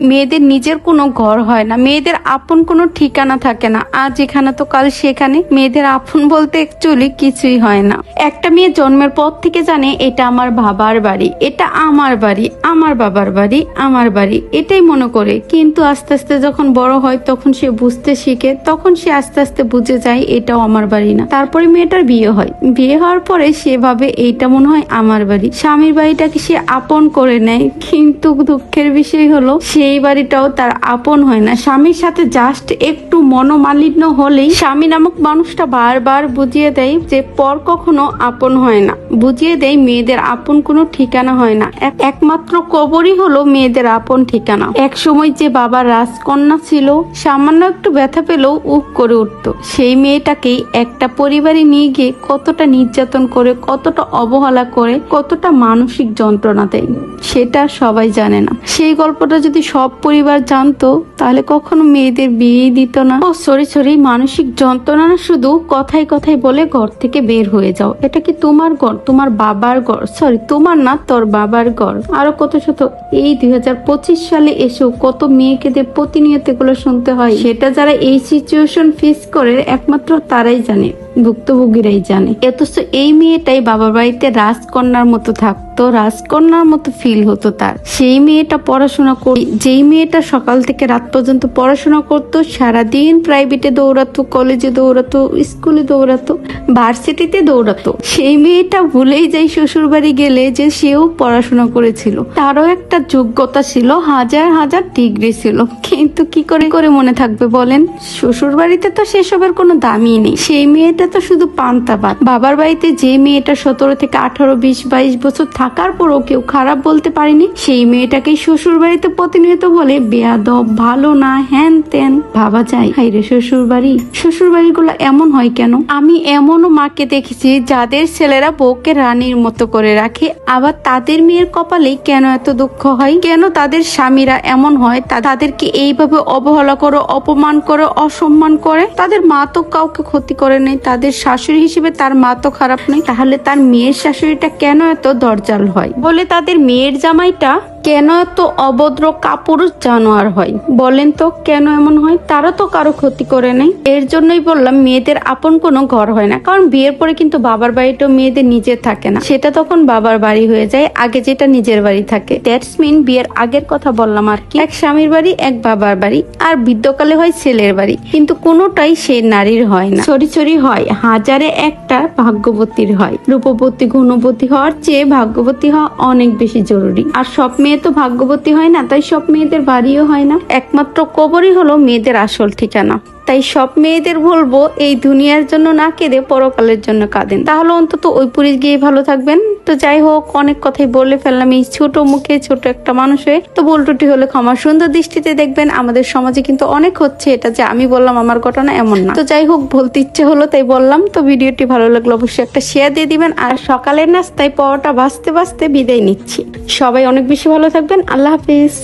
মেয়েদের নিজের কোনো ঘর হয় না। মেয়েদের আপন কোনো ঠিকানা থাকে না। আজ এখানে তো কাল সেখানে। মেয়েদের আপন বলতে অ্যাকচুয়ালি কিছুই হয় না। একটা মেয়ে জন্মের পর থেকে জানে এটা আমার বাবার বাড়ি, এটা আমার বাড়ি, আমার বাবার বাড়ি, আমার বাড়ি, এটাই মনে করে। কিন্তু আস্তে আস্তে যখন বড় হয় তখন সে বুঝতে শিখে, তখন সে আস্তে আস্তে বুঝে যায় এটাও আমার বাড়ি না। তারপরে মেয়েটার বিয়ে হয়। বিয়ে হওয়ার পরে সেভাবে এইটা মনে হয় আমার বাড়ি। স্বামীর বাড়িটাকে সে আপন করে নেয়। কিন্তু দুঃখের বিষয় হলো সেই বাড়িটাও তার আপন হয় না। স্বামীর সাথে জাস্ট একটু মনোমালিন্য হলেই স্বামী নামক মানুষটা বারবার বুঝিয়ে দেয় যে পর কখনো আপন হয় না। বুঝিয়ে দেয় মেয়েদের আপন কোনো ঠিকানা হয় না। এক- একমাত্র কবরই হলো মেয়েদের আপন ঠিকানা। এক সময় যে বাবার রাজকন্যা ছিল, সামান্য একটু ব্যথা পেলেও উপ করে উঠতো। সেই মেয়েটাকেই একটা পরিবারে নিয়ে গিয়ে কতটা নির্যাতন করে, কতটা অবহেলা করে, কতটা মানসিক যন্ত্রণা দেয়, সেটা সবাই জানে না। সেই গল্পটা যদি সব পরিবার জানতো, তাহলে কখনো মেয়েদের বিয়ে দিত না। ও, সরি সরি, মানসিক যন্ত্রণা না শুধু কথাই কথাই বলে ঘর থেকে বের হয়ে যাও। এটা কি তোমার ঘর? তোমার বাবার ঘর? সরি, তোমার না, তোর বাবার ঘর। আরও কত শত, এই দুই হাজার পঁচিশ সালে এসেও কত মেয়েকে দিয়ে প্রতিনিয়ত এগুলো শুনতে হয়, সেটা যারা এই সিচুয়েশন ফেস করে, একমাত্র তারাই জানে, ভুক্তভোগীরাই জানে। অথচ এই মেয়েটাই বাবার বাড়িতে রাজকন্যার মতো থাকতো রাজকন্যার মতো ফিল হতো তার। সেই মেয়েটা পড়াশোনা কর যেই মেয়েটা সকাল থেকে রাত পর্যন্ত পড়াশোনা করতো, সারাদিন প্রাইভেটে দৌড়াতো কলেজে দৌড়াতো স্কুলে দৌড়াতো ভার্সিটিতে দৌড়াতো। সেই মেয়েটা ভুলেই যায় শ্বশুর বাড়ি গেলে যে সেও পড়াশোনা করেছিল। তারও একটা যোগ্যতা ছিল, হাজার হাজার ডিগ্রি ছিল। কিন্তু কি করে করে মনে থাকবে বলেন? শ্বশুর বাড়িতে তো সেসবের কোনো দামই নেই। সেই মেয়েটা তো শুধু পান্তাবাদ বাবার বাড়িতে যে মেয়েটা সতেরো থেকে আঠারো, বিশ, বাইশ বছর থাকার পরও কেউ খারাপ বলতে পারেনি। সেই মেয়েটাকে শ্বশুর বাড়িতে প্রতিনিয়ত বলে, বেয়াদব, ভালো না, হ্যান ত্যান, ভাবা যায়। হাই রে শ্বশুর বাড়ি শ্বশুর বাড়িগুলো এমন হয় কেন? আমি এমনও মাকে দেখেছি যাদের ছেলেরা বউকে রানীর মতো করে রাখে, আবার তাদের মেয়ের কপালে কেন এত দুঃখ হয়? কেন তাদের স্বামীরা এমন হয়? তাদেরকে এইভাবে অবহেলা করে, অপমান করে, অসম্মান করে? তাদের মা তো কাউকে ক্ষতি করে নেই, তাদের শাশুড়ি হিসেবে তার মা তো খারাপ নেই। তাহলে তার মেয়ের শাশুড়িটা কেন এত দরজাল হয়। বলে তাদের মেয়ের জামাইটা কেন এত অভদ্র কাপুরুষ জানোয়ার হয়? বলেন তো, কেন এমন হয়? তারা তো কারও ক্ষতি করে নেই। এর জন্যই বললাম, মেয়েদের আপন কোনো ঘর হয় না। কারণ বিয়ের পরে কিন্তু বাবার বাড়িটাও মেয়েদের নিজের থাকে না। সেটা তখন বাবার বাড়ি হয়ে যায়, আগে যেটা নিজের বাড়ি থাকে। দ্যাটস মিন বিয়ের আগের কথা বললাম আর কি। এক স্বামীর বাড়ি, এক বাবার বাড়ি, আর বৃদ্ধকালে হয় ছেলের বাড়ি। কিন্তু কোনোটাই সে নারীর হয় না। ছড়ি ছড়ি হয়, হাজারে একটা ভাগ্যবতীর হয়। রূপবতী, গুণবতী হওয়ার চেয়ে ভাগ্যবতী হওয়া অনেক বেশি জরুরি। আর সব মেয়ে তো ভাগ্যবতী হয় না, তাই সব মেয়েদের বাড়িও হয় না। একমাত্র কবরই হলো মেয়েদের আসল ঠিকানা। তাই সব মেয়েদের বলব, এই দুনিয়ার জন্য না কেঁদে পরকালের জন্য কাঁদেন। তাহলে অন্তত ওই পুরীর গিয়ে ভালো থাকবেন। তো যাই হোক, অনেক কথাই বলে ফেললাম এই ছোট মুখে, ছোট একটা মানুষ। হয়ে তো বলটুটি হলে ক্ষমা সুন্দর দৃষ্টিতে দেখবেন। আমাদের সমাজে কিন্তু অনেক হচ্ছে এটা যে আমি বললাম, আমার ঘটনা এমন না। তো যাই হোক, বলতে ইচ্ছে হলো তাই বললাম। তো ভিডিওটি ভালো লাগল অবশ্যই একটা শেয়ার দিয়ে দিবেন। আর সকালের নাস্তায় পরোটা বাঁচতে বাঁচতে বিদায় নিচ্ছি। সবাই অনেক বেশি ভালো থাকবেন। আল্লাহ হাফিজ।